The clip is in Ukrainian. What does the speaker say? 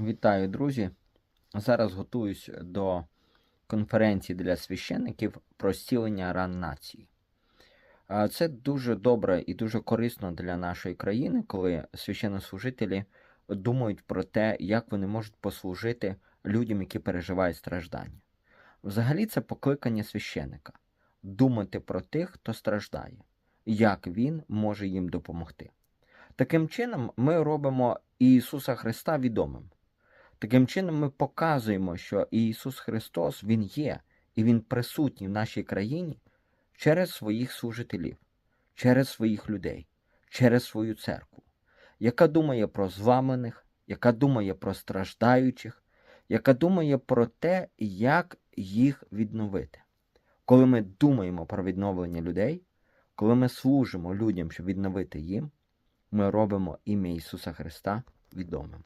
Вітаю, друзі! Зараз готуюсь до конференції для священників про зцілення ран нації. Це дуже добре і дуже корисно для нашої країни, коли священнослужителі думають про те, як вони можуть послужити людям, які переживають страждання. Взагалі, це покликання священника думати про тих, хто страждає, як він може їм допомогти. Таким чином, ми робимо Ісуса Христа відомим. Таким чином, ми показуємо, що Ісус Христос Він є і Він присутній в нашій країні через своїх служителів, через своїх людей, через свою церкву, яка думає про зламаних, яка думає про страждаючих, яка думає про те, як їх відновити. Коли ми думаємо про відновлення людей, коли ми служимо людям, щоб відновити їм, ми робимо ім'я Ісуса Христа відомим.